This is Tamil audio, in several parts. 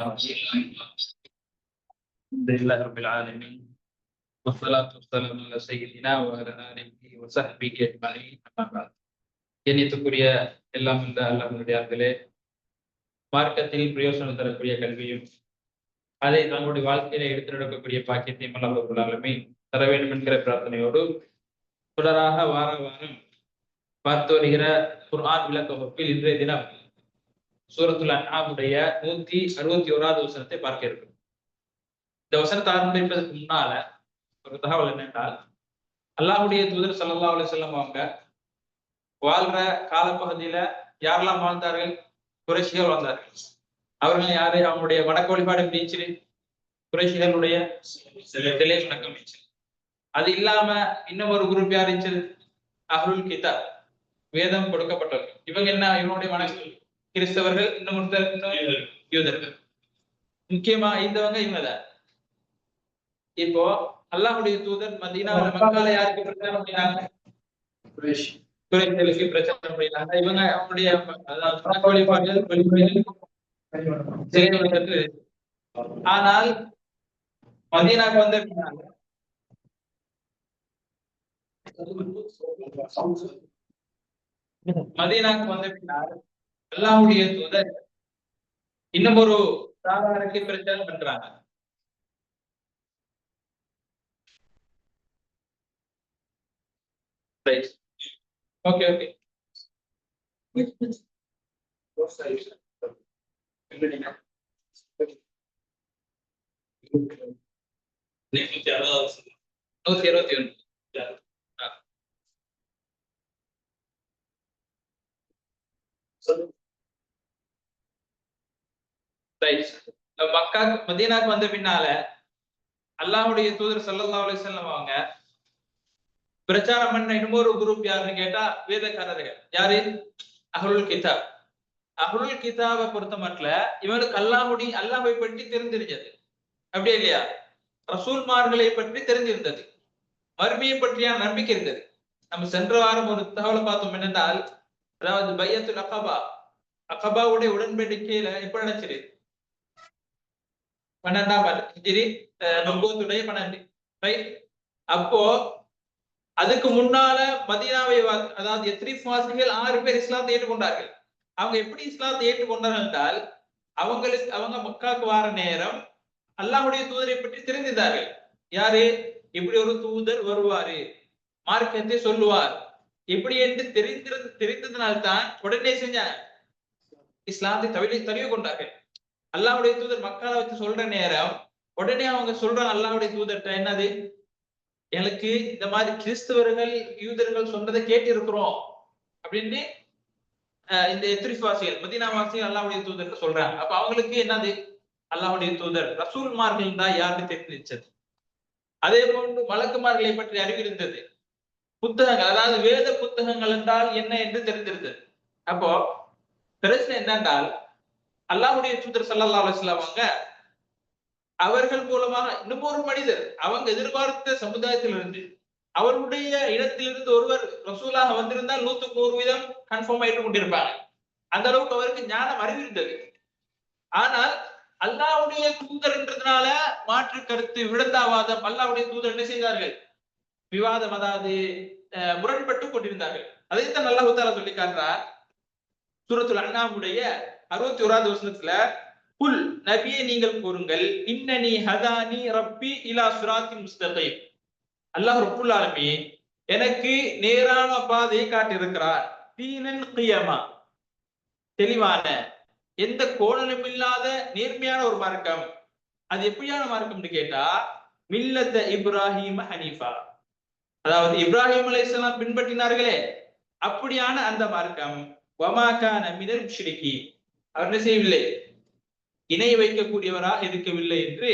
الحمد لله رب العالمين والصلاة والسلام على سيدنا وعلى آله وصحبه أجمعين أما بعد கண்ணியத்துக்குரிய எல்லாம் இந்த அல்லாஹனுடையார்களே மார்க்கத்தில் பிரயோசனம் தரக்கூடிய கல்வியும் அதை தங்களுடைய வாழ்க்கையில எடுத்து நடக்கக்கூடிய பாக்கியத்தையும் அல்லாஹுல்லாலுமே தர வேண்டும் என்கிற பிரார்த்தனையோடு தொடராக வார வாரம் பார்த்து வருகிற குர்ஆன் விளக்க வகுப்பில் இன்றைய தினம் சூரத்துல் அண்ணாவுடைய நூத்தி அறுபத்தி ஓராவது வசனத்தை பார்க்க இருக்கிறோம். இந்த வசனத்தை ஆரம்பிப்பதற்கு முன்னால ஒரு தகவல் என்னென்றால் அல்லாஹுடைய தூதர் சல்லா அலிசல்லம் அவங்க வாழ்ற காலப்பகுதியில யாரெல்லாம் வாழ்ந்தார்கள்? குறைஷிகள் வாழ்ந்தார்கள். அவர்கள் யாரு? அவங்களுடைய வடக்கு வழிபாடு நீச்சல் குறைஷிகளுடைய சிலை வணக்கம் இருந்துச்சு. அது இல்லாம இன்னும் ஒரு குரூப் யார் இருந்துச்சு? அஹ்ருல் கிதாப். வேதம் கொடுக்கப்பட்டவர்கள். இவங்க என்ன? இவனுடைய வணக்கம். கிறிஸ்தவர்கள் இன்னும் யூதர்கள். முக்கியமா ஐந்தவங்க இவங்கதான் இப்போ அல்லாஹுடைய தூதர் மதீனாவில் மக்கால யாருக்கு பிரச்சனை பண்ணினாங்க? குறைகளுக்கு பிரச்சனை பண்ணினாங்க. இவங்க அவங்களுடைய வழிபாடுகள். ஆனால் மதீனாக்கு வந்த மதீனாக்கு வந்த பின்னால் அல்லாஹ்வுடைய தூதர் இன்னும் ஒரு சாராருக்கு பிரச்சாரம் பண்றாங்க. ஓகே ஓகே நூத்தி இருபத்தி ஒன்று மக்கா மதீனாக்கு வந்த பின்னால அல்லாஹுடைய தூதர் ஸல்லல்லாஹு அலைஹி அவங்க பிரச்சாரம் பண்ண இன்னொரு குரூப் யாருன்னு கேட்டா வேதக்காரர்கள். யாரு? அஹருல் கிதாப். அஹருல் கிதாபை பொறுத்த மட்டும் இவனுக்கு அல்லாஹுடைய அல்லாஹை பற்றி தெரிஞ்சிருந்தது. அப்படியே இல்லையா? ரசூல்மார்களை பற்றி தெரிஞ்சிருந்தது. மறுமையை பற்றியான நம்பிக்கை இருந்தது. நம்ம சென்ற வாரம் ஒரு தகவலை பார்த்தோம் என்னென்றால் அதாவது பையத்து அகபா. அகபாவுடைய உடன்படிக்கையில எப்ப நினைச்சிருக்கு பன்னெண்டாம் சரி நொம்பத்துடைய பன்னெண்டு. ரைட் அப்போ அதுக்கு முன்னால மதீனாவை அதாவது எத்ரி வாசிகள் ஆறு பேர் இஸ்லாத்தை ஏற்றுக்கொண்டார்கள். அவங்க எப்படி இஸ்லாத்தை ஏற்றுக்கொண்டார்கள் என்றால் அவங்களுக்கு அவங்க மக்காக்கு வார நேரம் அல்லாஹுடைய தூதரை பற்றி தெரிந்திருந்தார்கள். யாரு? இப்படி ஒரு தூதர் வருவாரு. மார்க்கத்தை சொல்லுவார். இப்படி என்று தெரிந்திருந்து தெரிந்ததனால்தான் உடனே செஞ்சாங்க. இஸ்லாத்தை தவிர தழுவி கொண்டார்கள். அல்லாவுடைய தூதர் மக்களை வச்சு சொல்ற நேரம் உடனே அவங்க சொல்றாங்க அல்லாவுடைய தூதர்கிட்ட என்னது? எனக்கு இந்த மாதிரி கிறிஸ்தவர்கள் யூதர்கள் சொன்னதை கேட்டு இருக்கிறோம் அப்படின்னு அஹ் இந்த எத்திரிஸ்வாசிகள் மதீனா வாசிகள் அல்லாவுடைய தூதருக்கு சொல்றாங்க. அப்ப அவங்களுக்கு என்னது? அல்லாவுடைய தூதர் ரசூல்மார்கள் தான் யாருன்னு தெரிஞ்சிச்சது அதே போன்று மலக்குமார்களை பற்றி அறிவிருந்தது. புத்தகங்கள் அதாவது வேத புத்தகங்கள் என்றால் என்ன என்று தெரிந்திருந்தது அப்போ பிரச்சனை என்னென்றால் அல்லாஹுடைய தூதர் சல்லா அலைஹி அவங்க அவர்கள் மூலமாக இன்னும் ஒரு மனிதர் அவங்க எதிர்பார்த்த சமுதாயத்திலிருந்து அவருடைய இடத்திலிருந்து ஒருவர் ரசூலாக வந்திருந்தால் நூத்துக்கு நூறு வீதம் கன்ஃபார்ம் ஆயிட்டு கொண்டிருப்பாங்க. அந்த அளவுக்கு அவருக்கு ஞானம் அறிவு இருந்தது. ஆனால் அல்லாவுடைய தூதர் என்றதுனால மாற்று கருத்து விடந்தாவாதம் அல்லாவுடைய தூதர் என்ன செய்தார்கள்? விவாதம் அதாவது அஹ், முரண்பட்டு கொண்டிருந்தார்கள். அதைத்தான் நல்லா தாலா சொல்லி காட்டுறார். சூரத்துல் அண்ணாவுடைய அறுபத்தி ஓராவது வசனத்துல புல் நபியை நீங்கள் கூறுங்கள் இன்னனி ஹதானி ரப்பி இலா சுராத்தி முஸ்தகை அல்லாஹ் ரப்புல் ஆலமி எனக்கு நேரான பாதையை காட்டியிருக்கிறார் தீனன் கியமா. தெளிவான எந்த கோணலும் இல்லாத நேர்மையான ஒரு மார்க்கம். அது எப்படியான மார்க்கம்னு கேட்டா மில்லத்த இப்ராஹிம் ஹனீஃபா. அதாவது இப்ராஹிம் அலைஹிஸ்ஸலாம் பின்பற்றினார்களே அப்படியான அந்த மார்க்கம். வமாகான மினல் முஷ்ரிகி அவர் என்ன செய்யவில்லை இணை வைக்கக்கூடியவராக இருக்கவில்லை என்று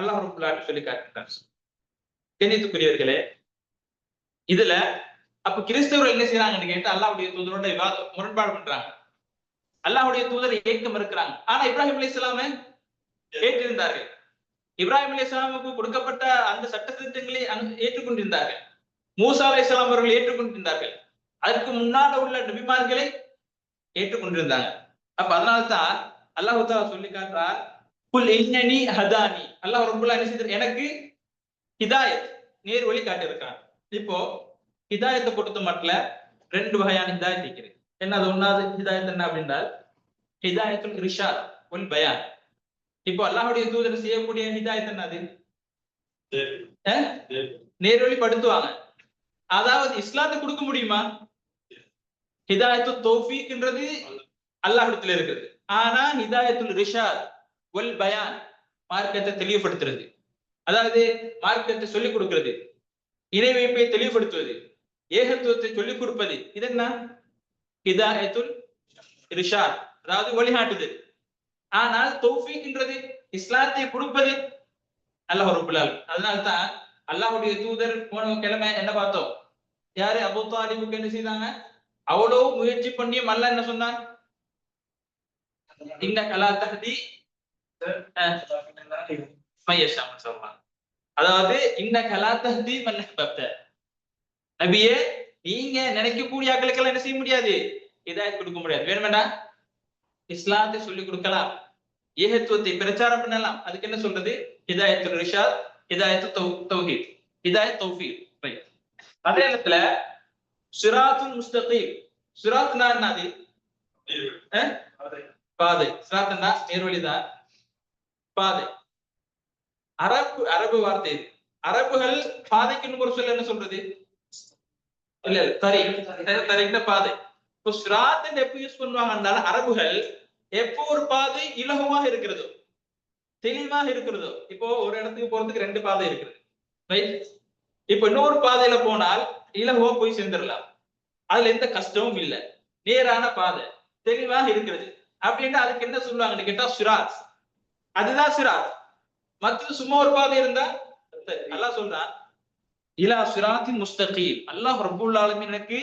அல்லாஹ் ரபுல்லா சொல்லி காட்டுகிறார் கணித்துக்குரியவர்களே இதுல அப்ப கிறிஸ்தவர்கள் என்ன செய்யறாங்கன்னு கேட்டு அல்லாவுடைய தூதரோட விவாதம் முரண்பாடு பண்றாங்க. அல்லாஹ்வுடைய தூதர் ஏக்கம் இருக்கிறாங்க ஆனா இப்ராஹிம் அலைஹிஸ்ஸலாம ஏற்றிருந்தார்கள். இப்ராஹிம் அலைஹிஸ்ஸலாமுக்கு கொடுக்கப்பட்ட அந்த சட்ட திட்டங்களை ஏற்றுக்கொண்டிருந்தார்கள். மூசா அலைஹிஸ்ஸலாம் அவர்கள் ஏற்றுக்கொண்டிருந்தார்கள். அதற்கு முன்னால உள்ள நபிமார்களை ஏற்றுக்கொண்டிருந்தாங்க. அப்ப அதனால்தான் அல்லாஹு தாலா சொல்லி காட்டுறார் குல் இன்னனி ஹதானி. அல்லாஹ் செய்தார். எனக்கு ஹிதாயத் நேர் வழி காட்டியிருக்கான் இப்போ ஹிதாயத்தை பொறுத்த மட்டும் ரெண்டு வகையான ஹிதாயத் இருக்குது. என்ன அது ஒன்னாவது ஹிதாயத் என்ன அப்படின்றால் ஹிதாயத்துல் ரிஷாத் ஒல் பயான். இப்போ அல்லாஹ்வுடைய தூதர் செய்யக்கூடிய ஹிதாயத் என்னது அஹ்? நேர்வழிப்படுத்துவாங்க அதாவது இஸ்லாத்தை கொடுக்க முடியுமா? ஹிதாயத்து தௌஃபீக்ன்றது அல்லாஹிடத்துல இருக்குது. ஆனா ஹிதாயத்துல் ரிஷாத் ஒல் பயான் மார்க்கத்தை தெளிவுபடுத்துறது. அதாவது மார்க்கத்தை சொல்லிக் கொடுக்கிறது. இணை வைப்பை தெளிவுபடுத்துவது. ஏகத்துவத்தை சொல்லிக் கொடுப்பது. இது என்ன ஹிதாயத்துல் ரிஷாத். அதாவது வழிகாட்டுதல் ஆனால் தௌஃபீக்ன்றது இஸ்லாத்தை கொடுப்பது அல்லாஹ் ரப்புல் அதனால்தான் அதனால தான் தூதர் போன கிழமை என்ன பார்த்தோம்? யாரு? அபூ தாலிபுக்கு என்ன செய்தாங்க? அவ்வளவு முயற்சி பண்ணியும் அல்லாஹ் என்ன சொன்னான்? இன்ன கலா தஹதி மையஷாமன் சொல்றான் அதாவது தஹதி நபியே நீங்க நினைக்கக்கூடிய ஆட்களுக்கெல்லாம் என்ன செய்ய முடியாது? இதாயத் கொடுக்க முடியாது. வேணுமெண்டா? இஸ்லாத்தை சொல்லிக் கொடுக்கலாம். ஏகத்துவத்தை பிரச்சாரம் பண்ணலாம். அதுக்கு என்ன சொல்றது? ஹிதாயத்து ரிஷாத் ஹிதாயத்து தௌஹீத். ஹிதாயத் தௌஃபீக் ரைட் அதே நேரத்துல சிராத்துல் முஸ்தகீம். சிராத்னா என்னது? பாதை. பாதை தான் நேர்வழிதான். பாதை. அரபு அரபு வார்த்தை இது. அரபுகள் பாதைக்குன்னு ஒரு சொல்ல என்ன சொல்றது? இல்ல இல்ல, தரி தரிக்கிற பாதை. இப்போ சிராத்தன் எப்ப யூஸ் பண்ணுவாங்கனால அரபுகள் எப்போ ஒரு பாதை இலகுவாக இருக்கிறதோ தெளிவாக இருக்கிறதோ இப்போ ஒரு இடத்துக்கு போறதுக்கு ரெண்டு பாதை இருக்குது. ரைட் இப்போ இன்னொரு பாதையில போனால் இலகுவா போய் சேர்ந்துடலாம். அதுல எந்த கஷ்டமும் இல்லை. நேரான பாதை தெளிவாக இருக்கிறது. அப்படின்ட்டு அதுக்கு என்ன சொல்லுவாங்கன்னு கேட்டா சுராத் அதுதான் சிராத் மற்றது சும்மா ஒரு பாதை இருந்தா நல்லா அல்லாஹ் சொல்றான். இலா சிராத்தின் முஸ்தகீம். அல்லாஹ் ரப்புல் ஆலமீன் எனக்கு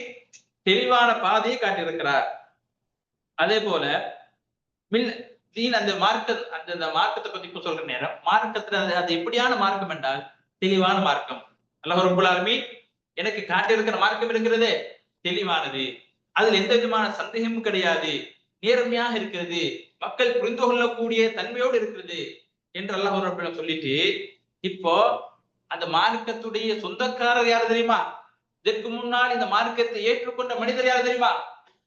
தெளிவான பாதையை காட்டியிருக்கிறார். அதே போல மின் தீன் அந்த மார்க்க அந்த அந்த மார்க்கத்தை பத்தி இப்ப சொல்ற நேரம் மார்க்கத்துல அது அது எப்படியான மார்க்கம் என்றால் தெளிவான மார்க்கம். அல்லாஹ் ரப்புல் ஆலமீன் எனக்கு காட்டியிருக்கிற மார்க்கம் இருக்கிறதே தெளிவானது. அதுல எந்த விதமான சந்தேகமும் கிடையாது. நேர்மையாக இருக்கிறது மக்கள் புரிந்து கொள்ளக்கூடிய தன்மையோடு இருக்கிறது என்று அல்லாஹ் ரப்புல் சொல்லிட்டு இப்போ அந்த மார்க்கத்துடைய சொந்தக்காரர் யார் தெரியுமா? இதற்கு முன்னால் இந்த மார்க்கத்தை ஏற்றுக்கொண்ட மனிதர் யார் தெரியுமா?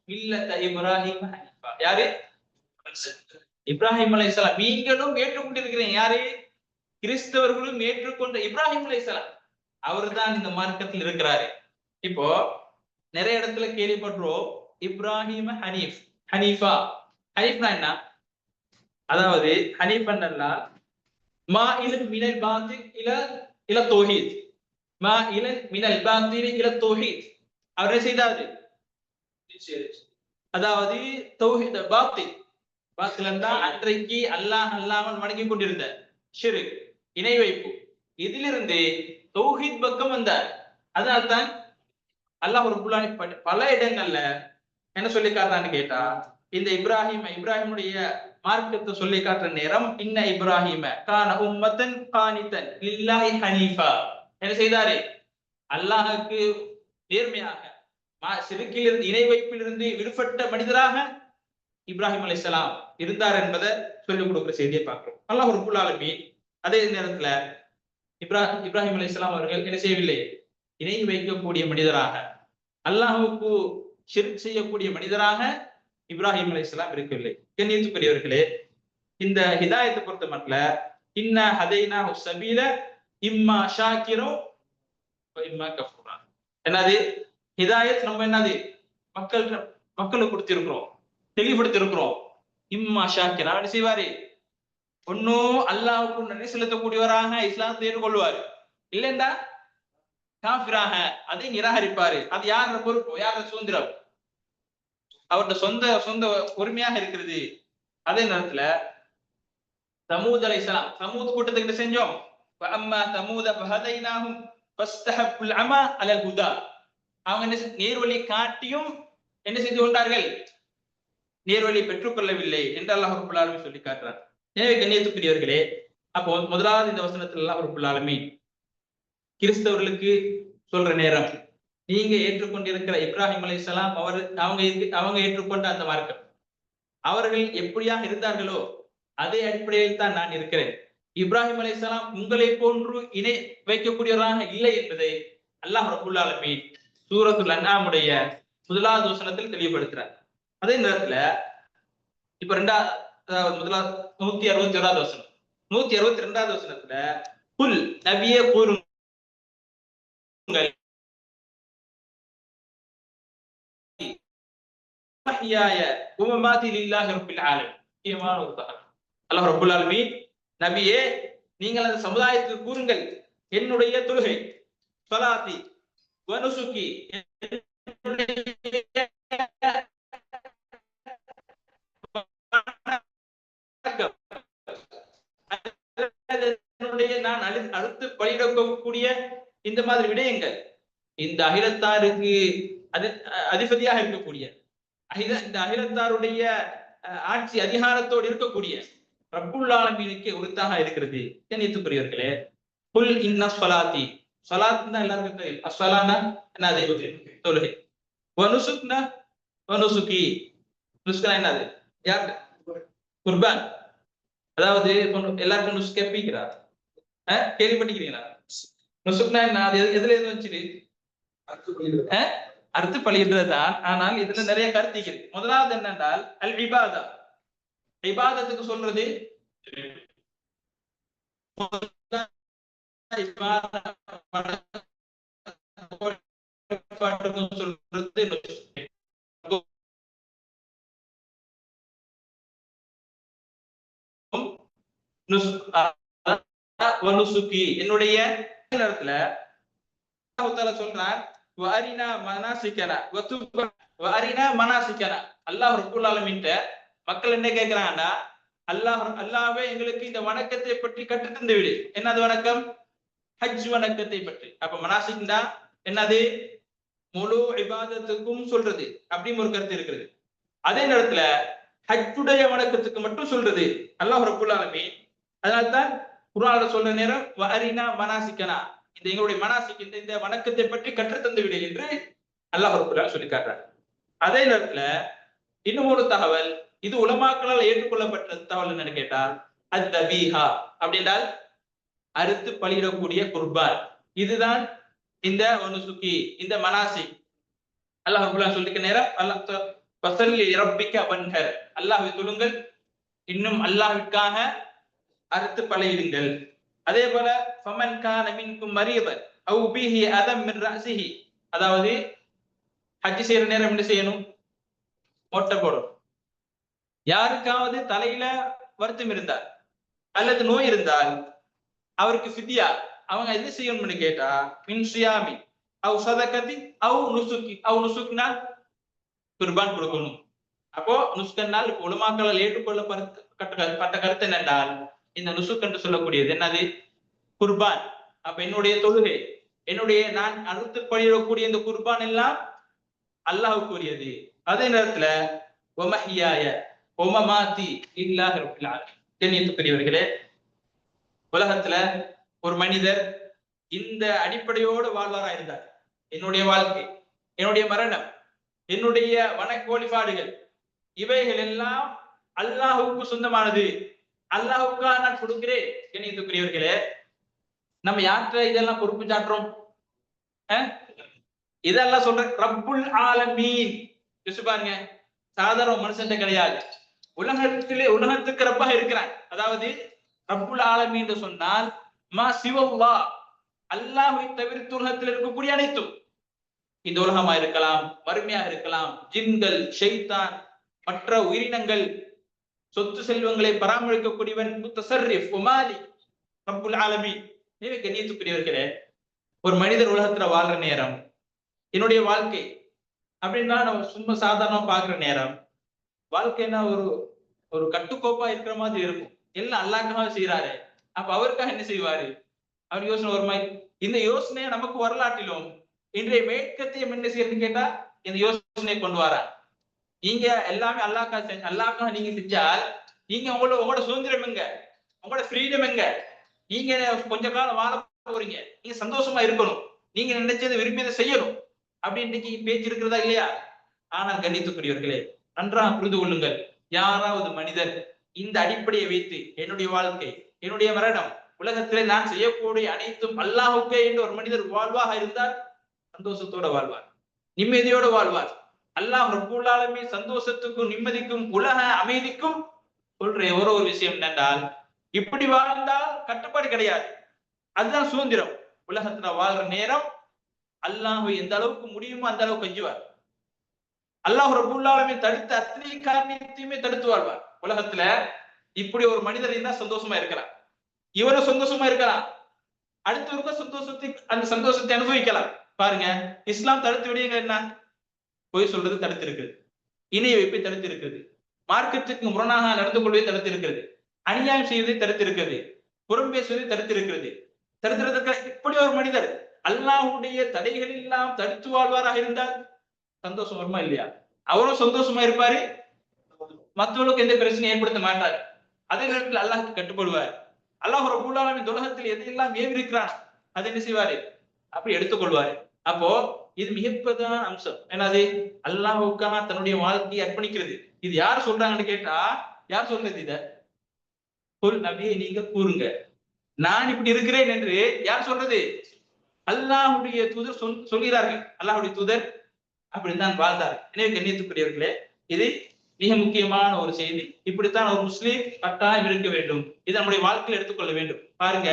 இல்ல இப்ராஹிம் யாரு? இப்ராஹிம் அலைஹிஸ்ஸலாம் நீங்களும் ஏற்றுக்கொண்டிருக்கிறீங்க. யாரு? கிறிஸ்தவர்களும் ஏற்றுக்கொண்ட இப்ராஹிம் அலைஹிஸ்ஸலாம் அவர்தான் இந்த மார்க்கத்தில் இருக்கிறாரு. இப்போ நிறைய இடத்துல கேள்விப்படுறோம் இப்ராஹிம் ஹனீஃப். ஹனீஃபா. ஹனீஃப்னா என்ன? அதாவது ஹனீஃப் மா இலன் மினல் பாத்தில் இல இல தௌஹீத். மா இலன் மினல் பாத்தில் இல தௌஹீத். அவர் என்ன செய்தாரு? அதாவது தௌஹீத் பாத்தில். பாத்தில் இருந்தா அன்றைக்கு அல்லாஹ் அல்லாமல் வணங்கி கொண்டிருந்த ஷிரு இணை வைப்பு. இதிலிருந்து தௌஹித் பக்கம் வந்தார். அதனால்தான் அல்லாஹ் ஒரு புல்லானி பல இடங்கள்ல என்ன சொல்லி காட்டுறான்னு கேட்டா இந்த இப்ராஹிம் இப்ராஹிமுடைய மார்க்கத்தை சொல்லி காட்டுற நேரம் இன்ன இப்ராஹிம கான உம்மத்தன் கானித்தன் லில்லாஹி ஹனீஃபா. என்ன செய்தாரு? அல்லாஹுக்கு நேர்மையாக மா- சிறுக்கிலிருந்து இணை வைப்பிலிருந்து விடுபட்ட மனிதராக இப்ராஹிம் அலைஹிஸ்ஸலாம் இருந்தார் என்பதை சொல்லிக் கொடுக்கிற செய்தியை பார்க்கிறோம். அல்லாஹ் ஒரு ஆலமீன் அதே நேரத்துல இப்ராஹிம் இப்ராஹிம் அலைஹிஸ்ஸலாம் அவர்கள் என்ன செய்யவில்லை? இணை வைக்கக்கூடிய மனிதராக அல்லாஹுக்கு ஷிர்க் செய்யக்கூடிய மனிதராக இப்ராஹிம் அலைஹிஸ்ஸலாம் இருக்கவில்லை. கண்ணியத்துக்குரியவர்களே இந்த ஹிதாயத்தை பொறுத்த மட்டும் இன்ன ஹதைனா சபீல இம்மா ஷாக்கிரோ இம்மா கஃபூரா. என்னது? ஹிதாயத் நம்ம என்னது? மக்கள் மக்களுக்கு கொடுத்திருக்கிறோம். தெளிவுபடுத்திருக்கிறோம். இம்மா ஷாக்கிரா என்ன செய்வாரு? ஒன்னும் அல்லாவுக்கு நன்றி செலுத்தக்கூடியவராக இஸ்லாத்தை ஏற்றுக்கொள்வாரு இல்லைண்டா காஃபிராக அதை நிராகரிப்பாரு. அது யாரோட பொறுப்பு? யாரோட சுதந்திரம்? அவரோட சொந்த சொந்த உரிமையாக இருக்கிறது. அதே நேரத்துல சமூத் அலைஹிஸ்ஸலாம் சமூத் கூட்டத்துக்கு என்ன செஞ்சோம்? அம்மா சமூத பஹதைனாஹும் ஃபஸ்தஹப்புல் அமா அலல் ஹுதா. அவங்க என்ன நேர்வழி காட்டியும் என்ன செய்து கொண்டார்கள்? நேர்வழி பெற்றுக்கொள்ளவில்லை என்று அல்லாஹ் ரபுல் ஆலமி சொல்லி காட்டுறார் எனவே கண்ணியத்துக்குரியவர்களே அப்போ முதலாவது இந்த வசனத்தில் அல்லாஹ் ரபுல் ஆலமி கிறிஸ்தவர்களுக்கு சொல்ற நேரம். நீங்க ஏற்றுக்கொண்டிருக்கிற இப்ராஹிம் அலிசலாம் அவர் அவங்க அவங்க ஏற்றுக்கொண்ட அந்த மார்க்கம். அவர்கள் எப்படியாக இருந்தார்களோ அதே அடிப்படையில் தான் நான் இருக்கிறேன். இப்ராஹிம் அலிசலாம் உங்களை போன்று இணை வைக்கக்கூடியவராக இல்லை என்பதை அல்லாஹ் ரபுல் சூரத்துல் அண்ணாமுடைய முதலாவது வசனத்தில் தெளிவுபடுத்துறார். அதே நேரத்துல இப்ப ரெண்டாவது முதலாவது நூத்தி அறுபத்தி ஓராவது வசனம். நூத்தி அறுபத்தி ரெண்டாவது வசனத்துல புல் நபியே கூறும் முக்கியமான ஒரு தகவல் அல்லாஹ் ஆலமீன் நபியே நீங்கள் அந்த சமுதாயத்துக்கு கூறுங்கள் என்னுடைய தொழுகை சலாத்தி வனுசுக்கி நான் அழுத்து அடுத்து பலியிடக்கூடிய இந்த மாதிரி விடயங்கள். இந்த அகிலத்தாருக்கு அது அதிபதியாக இருக்கக்கூடிய அகில இந்த அகிலத்தாருடைய அஹ், ஆட்சி அதிகாரத்தோடு இருக்கக்கூடிய ரப்புல் ஆலமீனுக்கு இருக்கிறது. கண்ணியத்துக்குரியவர்களே புல் இன்ன சொலாத்தி சொலாத்னா எல்லாருக்கும் தெரியும். அஸ்வலானா என்னது தொழுகை. வனுசுக்னா வனுசுகி நுஸ்கனா என்னது? யார்? குர்பான். அதாவது எல்லாருக்கும் நுஸ் கேட்பீங்களா அஹ், கேள்விப்பட்டிருக்கிறீங்களா? நுசுக்னா என்ன? அது எது- எதுல எது வச்சுட்டு அறுத்து பழிகின்றது தான் ஆனால் இதுல நிறைய கருத்திகள். முதலாவது என்னென்றால் அல் இபாதா. இபாதத்துக்கு சொல்றது? சொல்றது என்னுடைய நேரத்துல அல்லாஹ் வாரினா சொல்றான் மனாசிக்கனா மனாசிக்கனா அல்லாஹ் ரப்பல் மக்கள் என்ன கேக்குறாங்கன்னா அல்லாஹ் அல்லாவே எங்களுக்கு இந்த வணக்கத்தை பற்றி கற்று தந்து விடு என்னது வணக்கம்? ஹஜ் வணக்கத்தை பற்றி. அப்ப மனாசிக்னா என்னது? முழு விவாதத்துக்கும் சொல்றது. அப்படின்னு ஒரு கருத்து இருக்கிறது அதே நேரத்துல ஹஜ்ஜுடைய வணக்கத்துக்கு மட்டும் சொல்றது. அல்லாஹ் ரப்பல் ஆலமீன். அதனால்தான் குரான சொல்ற நேரம் வரினா மனாசிக்கனா. இந்த எங்களுடைய மனாசிக் இந்த இந்த வணக்கத்தை பற்றி கற்றுத்தந்து விடு என்று அல்லாஹ் ரப்பல் சொல்லி காட்டுறார் அதே நேரத்துல இன்னும் ஒரு தகவல் இது உலமாக்களால் ஏற்றுக்கொள்ளப்பட்ட தகவல் என்னன்னு கேட்டால் அது தபீஹா அப்படின்றால் அறுத்து பலியிடக்கூடிய குர்பான். இதுதான் இந்த ஒனுசுக்கி இந்த மனாசி அல்லாஹ் ரப்பல் சொல்லிக்க நேரம் அல்லாஹ் பசல்லி ரப்பிக்க வன்ஹர். அல்லாஹ் சொல்லுங்கள் இன்னும் அல்லாஹ்விற்காக அறுத்து பழையிடுங்கள் அதே போல ஃபமன் கான மின்கும் மரீதன் அவ் பிஹி அதம் மின் அதாவது ஹஜ் செய்யற நேரம் என்ன செய்யணும்? மொட்டை போடும் யாருக்காவது தலையில வருத்தம் இருந்தால் அல்லது நோய் இருந்தால் அவருக்கு ஃபிதியா அவங்க என்ன செய்யணும்னு கேட்டா மின் சுயாமி அவ் சதகதி அவ் நுசுக்கி அவ் நுசுக்னால் குர்பான் கொடுக்கணும். அப்போ நுஸ்கன்னால் இப்ப உலமாக்களால் ஏற்றுக்கொள்ளப்பட்ட பட்ட கருத்து என்னென்றால் இந்த நுசுக் என்று சொல்லக்கூடியது. என்னது? குர்பான். அப்ப என்னுடைய தொழுகை என்னுடைய நான் அறுத்து பழியிடக்கூடிய இந்த குர்பான் எல்லாம் அல்லாஹுக்குரியது அதே நேரத்துல ஒமஹியாய ஒமமாத்தி இல்லாஹ் பெரியவர்களே கண்ணியத்துக்குரியவர்களே உலகத்துல ஒரு மனிதர் இந்த அடிப்படையோடு வாழ்வாரா இருந்தார். என்னுடைய வாழ்க்கை என்னுடைய மரணம் என்னுடைய வன கோழிபாடுகள் இவைகள் எல்லாம் அல்லாஹுக்கு சொந்தமானது. அல்லாஹுக்காக நான் கொடுக்கிறேன் கண்ணியத்துக்குரியவர்களே நம்ம யார்கிட்ட இதெல்லாம் பொறுப்பு சாட்டுறோம்? அஹ்? இதெல்லாம் சொல்ற ரப்புல் ஆலமீன். யோசிச்சு பாருங்க. சாதாரண மனுஷன் கிடையாது. உலகத்திலே உலகத்துக்கு ரப்பாக இருக்கிறான். அதாவது ரப்புல் ஆலமீன் என்று சொன்னால் மா சிவல்லா. அல்லாஹை தவிர்த்து உலகத்தில் இருக்கக்கூடிய அனைத்தும். இந்த உலகமா இருக்கலாம் வறுமையாக இருக்கலாம் ஜின்கள் ஷெய்தான் மற்ற உயிரினங்கள் சொத்து செல்வங்களை பராமரிக்கக்கூடியவன் முத்தசர்ரிஃப் உமாலி ரப்புல் ஆலமி எனவே கண்ணியத்துக்குரியவர்களே ஒரு மனிதர் உலகத்துல வாழ்ற நேரம் என்னுடைய வாழ்க்கை அப்படின்னா நம்ம சும்மா சாதாரணமா பாக்குற நேரம் வாழ்க்கைன்னா ஒரு ஒரு கட்டுக்கோப்பா இருக்கிற மாதிரி இருக்கும். எல்லாம் அல்லாக்காக செய்யறாரு அப்ப அவருக்காக என்ன செய்வாரு? அவர் யோசனை வருமா? இந்த யோசனையை நமக்கு வரலாற்றிலும் இன்றைய மேற்கத்தையும் என்ன செய்யறதுன்னு கேட்டா இந்த யோசனையை கொண்டு வரான் நீங்க எல்லாமே அல்லாக்கா செஞ்ச அல்லாக்காக நீங்க செஞ்சால் நீங்க உங்களோட உங்களோட சுதந்திரம் எங்க? உங்களோட ஃப்ரீடம் எங்க? நீங்க கொஞ்ச காலம் வாழ போறீங்க. நீங்க சந்தோஷமா இருக்கணும். நீங்க நினைச்சதை விரும்பியதை செய்யணும். அப்படின்னு இன்னைக்கு பேச்சு இருக்கிறதா இல்லையா? ஆனால் கண்டித்துக்குரியவர்களே நன்றாக புரிந்து கொள்ளுங்கள். யாராவது மனிதர் இந்த அடிப்படையை வைத்து என்னுடைய வாழ்க்கை என்னுடைய மரணம் உலகத்திலே நான் செய்யக்கூடிய அனைத்தும் அல்லாஹுக்கே என்று ஒரு மனிதர் வாழ்வாக இருந்தால் சந்தோஷத்தோட வாழ்வார். நிம்மதியோட வாழ்வார். அல்லாஹ் ரப்பூல்லாலுமே சந்தோஷத்துக்கும் நிம்மதிக்கும் உலக அமைதிக்கும் சொல்ற ஒரு ஒரு விஷயம் என்னென்றால் இப்படி வாழ்ந்தால் கட்டுப்பாடு கிடையாது. அதுதான் சுதந்திரம். உலகத்துல வாழ்ற நேரம் அல்லாஹ் எந்த அளவுக்கு முடியுமோ அந்த அளவுக்கு கொஞ்சுவார். அல்லாஹ் ரபுல்லாலுமே தடுத்து அத்தனை காரணத்தையுமே தடுத்து வாழ்வார். உலகத்துல இப்படி ஒரு மனிதர் இருந்தா சந்தோஷமா இருக்கலாம். இவரும் சந்தோஷமா இருக்கலாம். அடுத்தவருக்கும் சந்தோஷத்தை அந்த சந்தோஷத்தை அனுபவிக்கலாம். பாருங்க இஸ்லாம் தடுத்து விடுங்க என்ன? பொய் சொல்றது தடுத்து இருக்குது இணைய வைப்பை தடுத்து இருக்குது மார்க்கத்துக்கு முரணாக நடந்து கொள்வதை தடுத்து இருக்கிறது அநியாயம் செய்வதை தடுத்து இருக்கிறது புறம் பேசுவதை தடுத்து இருக்கிறது தடுத்துறதுக்கு இப்படி ஒரு மனிதர் அல்லாஹுடைய தடைகள் எல்லாம் தடுத்து வாழ்வாராக இருந்தால் சந்தோஷம் வருமா இல்லையா? அவரும் சந்தோஷமா இருப்பாரு. மற்றவர்களுக்கு எந்த பிரச்சனையும் ஏற்படுத்த மாட்டார். அதே நேரத்தில் அல்லாஹுக்கு கட்டுப்படுவார். அல்லாஹ் ரபுல்லாலுமே உலகத்தில் எதையெல்லாம் ஏவி இருக்கிறான் அதை என்ன செய்வாரு? அப்படி எடுத்துக்கொள்வாரு. அப்போ இது மிகப்பதான அம்சம். என்னது அல்லாஹுக்காக தன்னுடைய வாழ்க்கையை அர்ப்பணிக்கிறது. இது யார் சொல்றாங்கன்னு கேட்டா யார் சொல்றது இத? ஒரு நபியை நீங்க கூறுங்க. நான் இப்படி இருக்கிறேன் என்று யார் சொல்றது? அல்லாஹுடைய தூதர் சொல் சொல்கிறார்கள். அல்லாஹுடைய தூதர் அப்படித்தான் வாழ்ந்தார். எனவே கண்ணியத்துக்குரியவர்களே இது மிக முக்கியமான ஒரு செய்தி. இப்படித்தான் ஒரு முஸ்லீம் கட்டாயம் இருக்க வேண்டும். இது நம்முடைய வாழ்க்கையில் எடுத்துக்கொள்ள வேண்டும். பாருங்க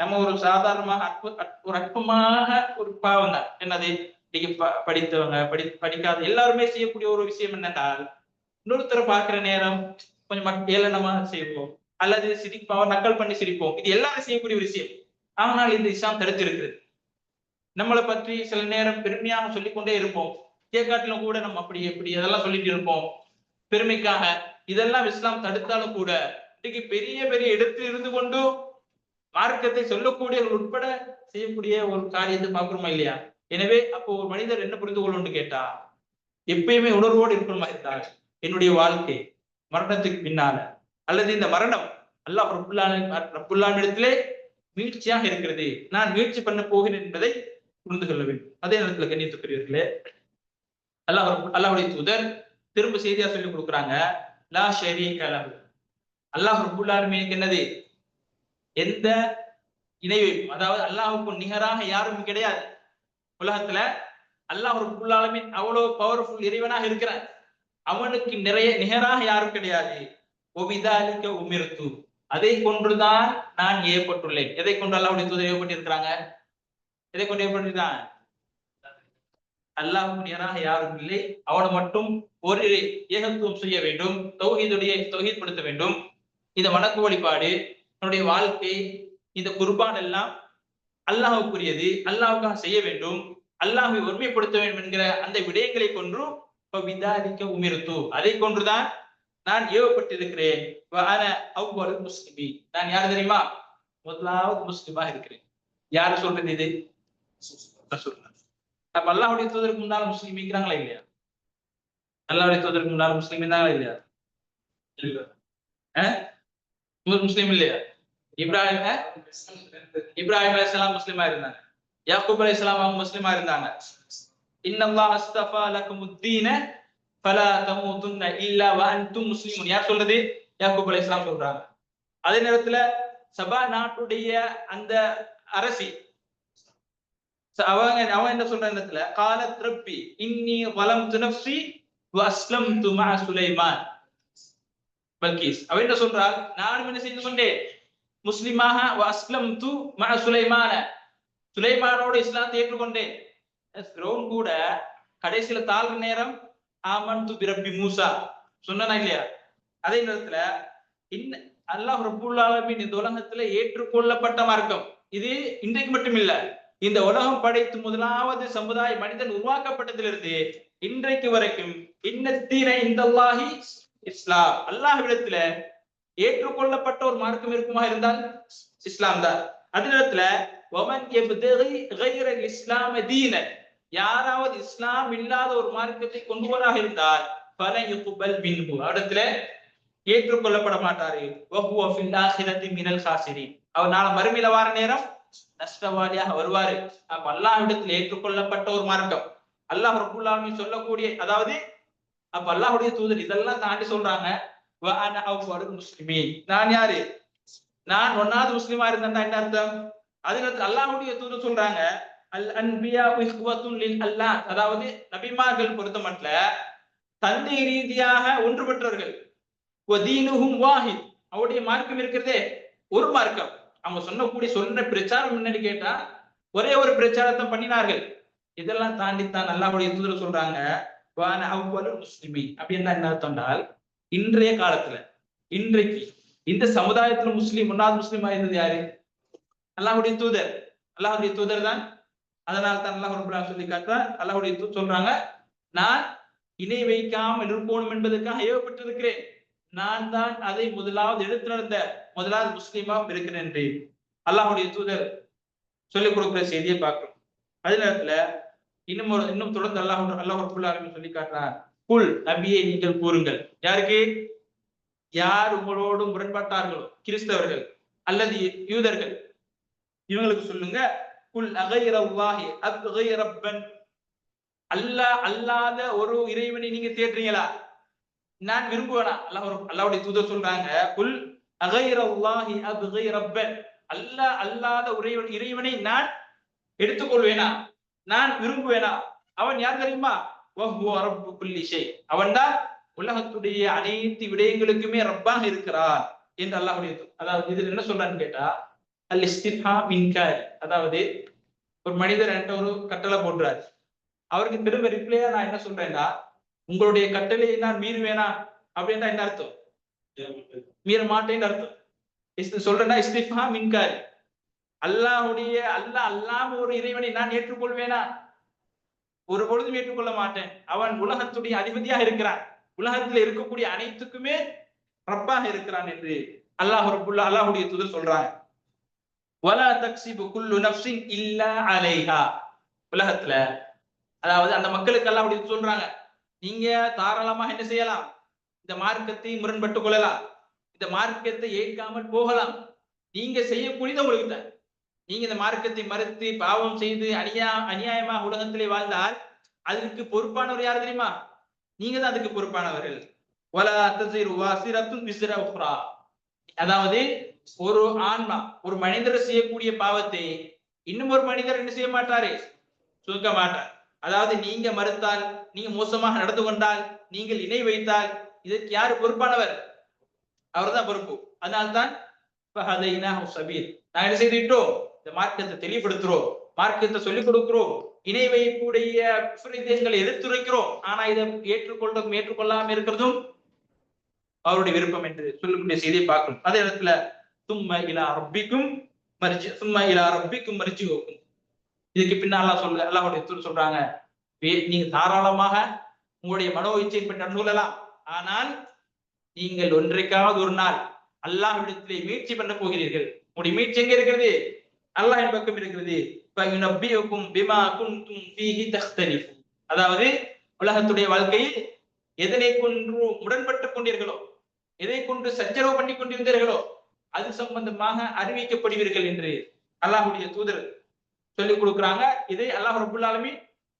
நம்ம ஒரு சாதாரணமாக அற்பு ஒரு அற்பமாக ஒரு பாவம் தான் என்னது? இன்னைக்கு படித்தவங்க படி படிக்காத எல்லாருமே செய்யக்கூடிய ஒரு விஷயம் என்னென்னால் இன்னொருத்தரை பார்க்கிற நேரம் கொஞ்சம் ஏளனமா செய்வோம். அல்லது சிரிப்பாவோ நக்கல் பண்ணி சிரிப்போம். இது எல்லாரும் செய்யக்கூடிய ஒரு விஷயம். ஆனால் இந்த இஸ்லாம் தடுத்து இருக்கிறது நம்மளை பற்றி சில நேரம் பெருமையாக சொல்லிக்கொண்டே இருப்போம். ஏற்காட்டிலும் கூட நம்ம அப்படி எப்படி அதெல்லாம் சொல்லிட்டு இருப்போம். பெருமைக்காக இதெல்லாம் இஸ்லாம் தடுத்தாலும் கூட இன்னைக்கு பெரிய பெரிய எடுத்து இருந்து கொண்டும் மார்க்கத்தை சொல்லக்கூடிய உட்பட செய்யக்கூடிய ஒரு காரியத்தை பார்க்குறோமா இல்லையா? எனவே அப்போ ஒரு மனிதர் என்ன புரிந்து கொள்ளணும்னு கேட்டா எப்பயுமே உணர்வோடு இருக்கணுமா இருந்தால் என்னுடைய வாழ்க்கை மரணத்துக்கு பின்னால. அல்லது இந்த மரணம் அல்லாஹ் ரப்புல்லான் இடத்திலே மீழ்ச்சியாக இருக்கிறது. நான் முயற்சி பண்ண போகிறேன் என்பதை புரிந்து கொள்ள வேண்டும். அதே நேரத்தில் கண்ணியத்துக்குரியவர்களே அல்லாஹ் அல்லாஹுடைய தூதர் திரும்ப செய்தியா சொல்லி கொடுக்குறாங்க லா ஷெரி கலம் அல்லாஹ் ரபுல்லாருமே என்னது? எந்த இணை அதாவது அல்லாஹுக்கும் நிகராக யாரும் கிடையாது. உலகத்துல அல்லாஹ் ரபுல்லாலுமின் அவ்வளவு பவர்ஃபுல் இறைவனாக இருக்கிறான் அவனுக்கு நிறைய நிகராக யாரும் கிடையாது. ஒபிதாலிக்க உமிர்த்து. அதை கொன்றுதான் நான் ஏற்பட்டுள்ளேன். எதை கொண்டு அல்லாஹுடைய தூதர் ஏற்பட்டிருக்கிறாங்க? எதை கொண்டு ஏற்பட்டிருக்காங்க அல்லாஹுக்கு நேராக யாரும் இல்லை. அவனை மட்டும் ஒரு ஏகத்துவம் செய்ய வேண்டும். தௌஹீதுடைய தொகைப்படுத்த வேண்டும். இந்த வணக்க வழிபாடு தன்னுடைய வாழ்க்கை இந்த குர்பான் எல்லாம் அல்லாஹுக்குரியது அல்லாஹுக்காக செய்ய வேண்டும் அல்லாஹை ஒருமைப்படுத்த வேண்டும் என்கிற அந்த விடயங்களை கொன்று விதாரிக்க உமிர்த்து. அதை கொன்றுதான் நான் ஏவப்பட்டிருக்கிறேன். முஸ்லிமி நான் யார் தெரியுமா? முதலாவது முஸ்லிமா இருக்கிறேன். யாரு சொல்றது இது? அப்ப அல்லாஹுடைய தூதருக்கு முன்னால முஸ்லீம் இருக்கிறாங்களா இல்லையா? அல்லாஹுடைய தூதருக்கு முன்னால முஸ்லீம் இருந்தாங்களா இல்லையா? முஸ்லீம் இல்லையா? இப்ராஹிம் இப்ராஹிம் அலிஸ்லாம் முஸ்லீமா இருந்தாங்க. யாக்கூப் அலி இஸ்லாம் அவங்க முஸ்லீமா இருந்தாங்க. இன்னல்லாஹ் அஸ்தஃபா லக்குமுத்தீன ஃபலா தமூதுன்ன இல்லா வ அன்தும் முஸ்லிமுன். யார் சொல்றது? யாக்கூப் அலி இஸ்லாம் சொல்றாங்க. அதே நேரத்துல சபா நாட்டுடைய அந்த அரசி அவங்க அவன் என்ன சொல்ற இடத்துல? கால திருப்பி இன்னி வலம் துனப்சி அஸ்லம் துமா சுலைமான். பல்கீஸ். அவ என்ன சொல்றாள் நானும் என்ன செய்து கொண்டேன்? முஸ்லிமாக அஸ்லம் து ம சுலைமான. சுலைமானோடு இஸ்லாத்தை ஏற்றுக்கொண்டேன். கூட கடைசியில தாழ்ற நேரம் ஆமன் து பிரப்பி மூசா. சொன்னா இல்லையா? அதே நேரத்துல இன்ன அல்லாஹ் ரபுல்லாலமின் இந்த உலகத்துல ஏற்றுக்கொள்ளப்பட்ட மார்க்கம். இது இன்றைக்கு மட்டும் இல்ல இந்த உலகம் படைத்து முதலாவது சமுதாய மனிதன் உருவாக்கப்பட்டதிலிருந்து இன்றைக்கு வரைக்கும் இன்னத்தீன இந்த அல்லாஹி இஸ்லாம். விடத்துல ஏற்றுக்கொள்ளப்பட்ட ஒரு மார்க்கம் இருக்குமா இருந்தால் இஸ்லாம் தான். அதே நேரத்துல இஸ்லாம தீன யாராவது இஸ்லாம் இல்லாத ஒரு மார்க்கத்தை கொண்டு வராக இருந்தால் பல யுகுபல் மின்பு இடத்துல ஏற்றுக்கொள்ளப்பட மாட்டாரு. மினல் காசிரி அவர் நாளை மறுமையில வார நேரம் நஷ்டவாளியாக வருவாரு. அப்ப அல்லாஹ்விடத்தில் ஏற்றுக்கொள்ளப்பட்ட ஒரு மார்க்கம். அல்லாஹ் ரபுல்லாமி சொல்லக்கூடிய அதாவது அப்ப அல்லாஹுடைய தூதர் இதெல்லாம் தாண்டி சொல்றாங்க. முஸ்லிமீன் நான் யாரு நான் ஒன்னாவது முஸ்லிமா இருந்தேன் என்ன அர்த்தம் அதுல அல்லாஹுடைய தூது சொல்றாங்க அல் அன்பியா இஹ்வத்துன் லில் அல்லாஹ் அதாவது நபிமார்கள் பொறுத்த மட்டும் தந்தை ரீதியாக ஒன்றுபட்டவர்கள் வதீனுஹும் வாஹித் அவருடைய மார்க்கம் இருக்கிறதே ஒரு மார்க்கம் அவங்க சொன்னக்கூடிய சொன்ன பிரச்சாரம் என்னன்னு கேட்டா ஒரே ஒரு பிரச்சாரத்தை பண்ணினார்கள் இதெல்லாம் தாண்டி தான் அல்லாஹுடைய தூதர் சொல்றாங்க வான அவ்வளவு முஸ்லிமி அப்படின்னா என்ன அர்த்தம்னால் இன்றைய காலத்துல இன்றைக்கு இந்த சமுதாயத்துல முஸ்லீம் முன்னாள் முஸ்லீமா இருந்தது யாரு? அல்லாஹுடைய தூதர். அல்லாஹுடைய தூதர் தான். அதனால தான் அல்லாஹ் ரபுல்லா சொல்லி காட்டுறான் அல்லாஹுடைய தூதர் சொல்றாங்க நான் இணை வைக்காமல் இருப்போம் என்பதற்காக ஏவப்பட்டிருக்கிறேன். நான் தான் அதை முதலாவது எடுத்து நடந்த முதலாவது முஸ்லீமாவும் இருக்கிறேன் என்று அல்லாஹுடைய தூதர் சொல்லிக் கொடுக்குற செய்தியை பார்க்கிறோம். அதே நேரத்துல இன்னும் ஒரு இன்னும் தொடர்ந்து அல்லாஹ் அல்லாஹ் ரபுல்லா சொல்லி காட்டுறான் குல் நபியை நீங்கள் கூறுங்கள். யாருக்கு? யார் உங்களோடு முரண்பட்டார்களோ? கிறிஸ்தவர்கள் அல்லது யூதர்கள். இவங்களுக்கு சொல்லுங்க குல் அகைரல்லாஹி அப்கை ரப்பன் அல்லாஹ் அல்லாத ஒரு இறைவனை நீங்க தேடுறீங்களா? நான் விரும்புவேனா? அல்லாஹ் ஒரு- அல்லாவுடைய தூதர் சொல்றாங்க குல் அகைரல்லாஹி அப்கை ரப்பன் அல்லாஹ் அல்லாத இறைவன் இறைவனை நான் எடுத்துக்கொள்வேனா? நான் விரும்புவேனா? அவன் யார் தெரியுமா? அவன்தான் உலகத்துடைய அனைத்து விடயங்களுக்குமே ரப்பாக இருக்கிறார் என்று அல்லாஹுடைய அதாவது இதுல என்ன சொல்றான்னு கேட்டா அல் இஸ்திஃபா மின்காரி. அதாவது ஒரு மனிதர் என்கிட்ட ஒரு கட்டளை போடுறாரு. அவருக்கு திரும்ப ரிப்ளையா நான் என்ன சொல்றேன்னா உங்களுடைய கட்டளையை நான் மீறுவேனா? அப்படின்னா என்ன அர்த்தம்? மீற மாட்டேன்னு அர்த்தம். சொல்றேன்னா இஸ்திஃபா மின்காரி. அல்லாஹுடைய அல்லாஹ் அல்லாம ஒரு இறைவனை நான் ஏற்றுக்கொள்வேனா? ஒரு பொழுதும் ஏற்றுக்கொள்ள மாட்டேன். அவன் உலகத்துடைய அதிபதியாக இருக்கிறான். உலகத்துல இருக்கக்கூடிய அனைத்துக்குமே ரப்பாக இருக்கிறான் என்று அல்லாஹ் ரபுல்லா அல்லாஹுடைய தூதர் சொல்றாங்க. வலா தக்ஸிபு குல்லு நஃப்ஸின் இல்லா அலைஹா. உலகத்துல அதாவது அந்த மக்களுக்கு எல்லாம் அப்படி சொல்றாங்க. நீங்க தாராளமாக என்ன செய்யலாம்? இந்த மார்க்கத்தை முரண்பட்டு கொள்ளலாம். இந்த மார்க்கத்தை ஏற்காமல் போகலாம். நீங்க செய்யக்கூடியது உங்களுக்கு தான். நீங்க இந்த மார்க்கத்தை மறுத்து பாவம் செய்து அநியா அநியாயமாக உலகத்திலே வாழ்ந்தால் அதற்கு பொறுப்பானவர் யார் தெரியுமா? நீங்க தான் அதுக்கு பொறுப்பானவர்கள். அதாவது ஒரு ஆன்மா ஒரு மனிதர் செய்யக்கூடிய பாவத்தை இன்னும் ஒரு மனிதர் என்ன செய்ய மாட்டாரு? சுருக்க மாட்டார். அதாவது நீங்க மறுத்தால் நீங்க மோசமாக நடந்து கொண்டால் நீங்கள் இணை வைத்தால் இதற்கு யாரு பொறுப்பானவர்? அவர்தான் பொறுப்பு. அதனால்தான் சபீர். நான் என்ன செய்துட்டோம் இந்த மார்க்கத்தை தெளிவுபடுத்துறோம் மார்க்கத்தை சொல்லிக் கொடுக்கிறோம் இணை வைப்புடைய விபரீதங்களை எதிர்த்துரைக்கிறோம் ஆனா இதை ஏற்றுக்கொள்றதும் ஏற்றுக்கொள்ளாம இருக்கிறதும் அவருடைய விருப்பம் என்று சொல்லக்கூடிய செய்தியை பார்க்கணும் அதே இடத்துல தும்ம இலா ரப்பிக்கும் மறிச்சு சும்மா இலா ரப்பிக்கும் மறிச்சு வைக்கும் இதுக்கு பின்னால சொல்ல அல்லாஹ்வுடைய தூதர் சொல்றாங்க நீங்க தாராளமாக உங்களுடைய மனோ இச்சை பற்றி ஆனால் நீங்கள் ஒன்றைக்காவது ஒரு நாள் அல்லாஹ்விடத்திலே முயற்சி பண்ண போகிறீர்கள். உங்களுடைய மீட்சி எங்க இருக்கிறது? அல்லாஹின் பக்கம் இருக்கிறது. பிமா குன்தும் ஃபீஹி அதாவது உலகத்துடைய வாழ்க்கையில் எதனை கொன்று முரண்பட்டுக் கொண்டீர்களோ எதை கொண்டு சச்சரவு பண்ணி கொண்டிருந்தீர்களோ அது சம்பந்தமாக அறிவிக்கப்படுவீர்கள் என்று அல்லாஹுடைய தூதர் சொல்லிக் கொடுக்குறாங்க. இதை அல்லாஹ் ரபுல்லாலுமே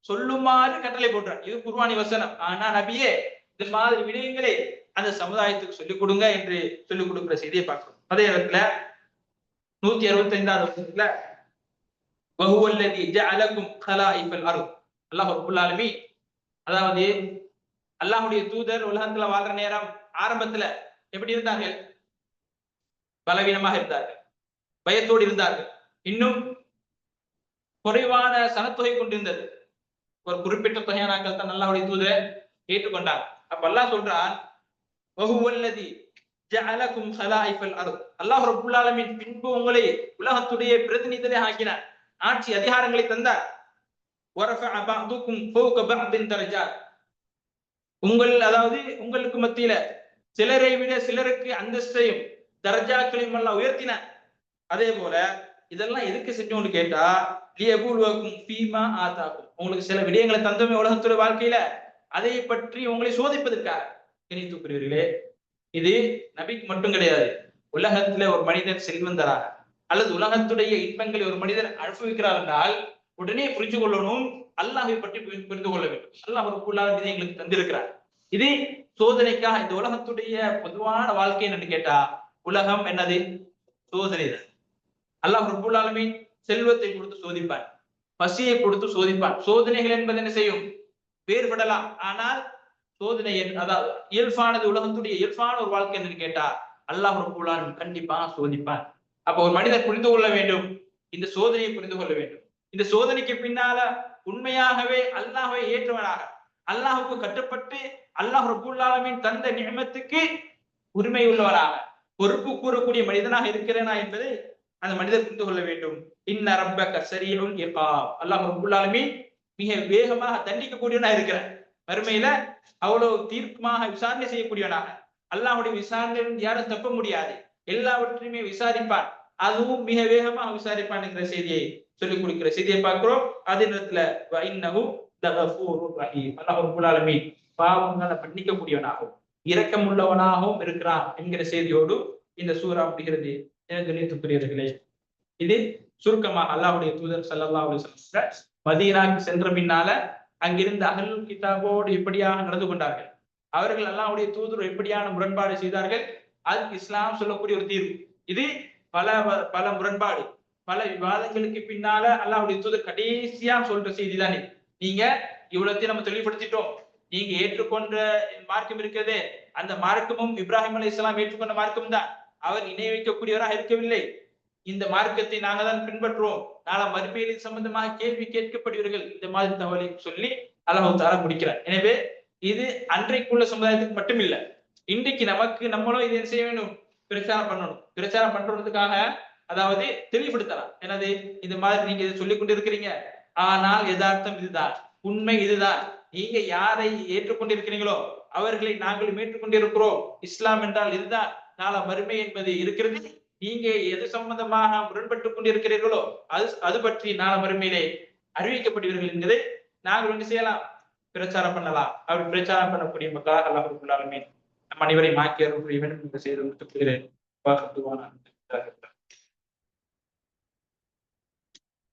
சொல்லுமாறு கட்டளை போடுறார். இது குர்வானி வசனம். ஆனா நபியே இந்த மாதிரி விடயங்களை அந்த சமுதாயத்துக்கு சொல்லிக் கொடுங்க என்று சொல்லிக் கொடுக்கிற செய்தியை பார்க்கிறோம். அதே இடத்துல நூத்தி அறுபத்தி ஐந்தாவது வருஷத்துல வஹுவல்லதி ஜஅலக்கும் கலாயிஃபல் அருள் அல்லாஹ் ரப்பல் அதாவது அல்லாஹுடைய தூதர் உலகத்துல வாழ்ற நேரம் ஆரம்பத்துல எப்படி இருந்தார்கள்? பலவீனமாக இருந்தார்கள் பயத்தோடு இருந்தார்கள். இன்னும் குறைவான சனத்தொகை கொண்டிருந்தது. ஒரு குறிப்பிட்ட தொகையானாக்கள் தான் அல்லாஹுடைய தூதரை ஏற்றுக்கொண்டார் அப்ப அல்லாஹ் சொல்றான் வஹுவல்லதி ஜஅலகும் ஹலாயிஃபல் அர்த். அல்லாஹ் ரப்பல் ஆலமீன் பின்பு உங்களை உலகத்துடைய பிரதிநிதிகளை ஆக்கினார் ஆட்சி அதிகாரங்களை தந்தார். வரஃபஅ பஅதுக்கும் ஃபௌக பஅதின் தரஜாத் உங்கள் அதாவது உங்களுக்கு மத்தியில சிலரை விட சிலருக்கு அந்தஸ்தையும் தர்ஜாக்களையும் எல்லாம் உயர்த்தினார். அதே போல இதெல்லாம் எதுக்கு செஞ்சோம்னு கேட்டா லியபுலுவக்கும் ஃபீமா ஆதாக்கும். உங்களுக்கு சில விடயங்களை தந்தோமே உலகத்துடைய வாழ்க்கையில. அதை பற்றி உங்களை சோதிப்பதற்காக. இணைத்துக்குரியவர்களே இது நபிக்கு மட்டும் கிடையாது. உலகத்துல ஒரு மனிதன் செல்வந்தராக அல்லது உலகத்துடைய இன்பங்களை ஒரு மனிதர் அனுபவிக்கிறார் என்றால் உடனே புரிஞ்சு கொள்ளணும். அல்லாஹை பற்றி புரிந்து கொள்ள வேண்டும். அல்லாஹ் ஒரு புல்லாத விதை எங்களுக்கு தந்திருக்கிறார். இது சோதனைக்காக இந்த உலகத்துடைய பொதுவான வாழ்க்கை என்னன்னு கேட்டா உலகம் என்னது? சோதனை தான். அல்லாஹ் ரபுல்லாலுமே செல்வத்தை கொடுத்து சோதிப்பான் பசியை கொடுத்து சோதிப்பான் சோதனைகள் என்பது என்ன செய்யும்? வேறுபடலாம். ஆனால் சோதனை அதாவது இயல்பானது உலகத்துடைய இயல்பான ஒரு வாழ்க்கை என்று கேட்டா அல்லாஹ் ரபுல்லான் கண்டிப்பாக சோதிப்பான் அப்ப ஒரு மனிதர் புரிந்து கொள்ள வேண்டும். இந்த சோதனையை புரிந்து கொள்ள வேண்டும். இந்த சோதனைக்கு பின்னால உண்மையாகவே அல்லாஹை ஏற்றவனாக அல்லாஹுக்கு கட்டுப்பட்டு அல்லாஹ் ரபுல்லாலமின் தந்த நியமத்துக்கு உரிமை உள்ளவராக பொறுப்பு கூறக்கூடிய மனிதனாக இருக்கிறேனா என்பதை அந்த மனிதர் புரிந்து கொள்ள வேண்டும். இன்ன ரப்ப சரீஉல் இகாப். அல்லாஹ் ரபுல்லாலமின் மிக வேகமாக தண்டிக்கக்கூடியவனா இருக்கிறேன். மறுமையில அவ்வளவு தீர்க்கமாக விசாரணை செய்யக்கூடியவனாக. அல்லாஹுடைய விசாரணையிலிருந்து யாரும் தப்ப முடியாது. எல்லாவற்றையுமே விசாரிப்பான். அதுவும் மிக வேகமாக விசாரிப்பான் என்கிற செய்தியை சொல்லிக் கொடுக்கிற செய்தியை பார்க்கிறோம். அதே நேரத்துல வ இன்னஹு லகஃபூருர் ரஹீம். இரக்கம் உள்ளவனாகவும் இருக்கிறான் என்கிற செய்தியோடு இந்த சூரா முடிகிறது. எனது நீத்துக்குரியவர்களே இது சுருக்கமாக அல்லாவுடைய தூதர் சல்லா அலைஹி மதீனாக்கு சென்ற பின்னால அங்கிருந்த அகல் கிதாபோடு எப்படியாக நடந்து கொண்டார்கள்? அவர்கள் அல்லாவுடைய தூதர் எப்படியான முரண்பாடு செய்தார்கள்? அதுக்கு இஸ்லாம் சொல்லக்கூடிய ஒரு தீர்வு. இது பல வ- பல முரண்பாடு. பல விவாதங்களுக்கு பின்னால அல்லாவுடைய தூதர் கடைசியா சொல்ற செய்தி தானே. நீங்க இவ்வளத்தையும் நம்ம தெளிவுபடுத்திட்டோம். நீங்க ஏற்றுக்கொண்ட மார்க்கம் இருக்கிறதே. அந்த மார்க்கமும் இப்ராஹிம் அலி இஸ்லாம் ஏற்றுக்கொண்ட மார்க்கம் தான் அவர் இணை வைக்கக்கூடியவராக இருக்கவில்லை. இந்த மார்க்கத்தை நாங்க தான் பின்பற்றுவோம். நாளை மறுமையில் சம்பந்தமாக கேள்வி கேட்கப்படுவீர்கள். இந்த மாதிரி தகவலை சொல்லி அல்லாஹ் தாரா முடிக்கிறார். எனவே இது அன்றைக்குள்ள சமுதாயத்துக்கு மட்டும் இன்றைக்கு நமக்கு நம்மளும் இதை செய்ய வேண்டும்? பிரச்சாரம் பண்ணணும். பிரச்சாரம் பண்றதுக்காக அதாவது தெளிவுபடுத்தலாம். எனது இந்த மாதிரி நீங்க இதை சொல்லிக் கொண்டிருக்கிறீங்க. ஆனால் யதார்த்தம் இதுதான். உண்மை இதுதான். நீங்க யாரை ஏற்றுக்கொண்டிருக்கிறீங்களோ அவர்களை நாங்களும் ஏற்றுக்கொண்டிருக்கிறோம். இஸ்லாம் என்றால் இதுதான். நாள மறுமை என்பது இருக்கிறது. நீங்க எது சம்பந்தமாக முரண்பட்டு கொண்டிருக்கிறீர்களோ அது அது பற்றி நாள மறுமையிலே அறிவிக்கப்படுவீர்கள் என்பதை நாங்கள் ஒன்று செய்யலாம். பிரச்சாரம் பண்ணலாம். அப்படி பிரச்சாரம் பண்ணக்கூடிய மக்களாக அல்லாஹ் நம் அனைவரையும் ஆக்கி அருள் வேண்டும் என்று செய்து முடித்துக் கொள்கிறேன்.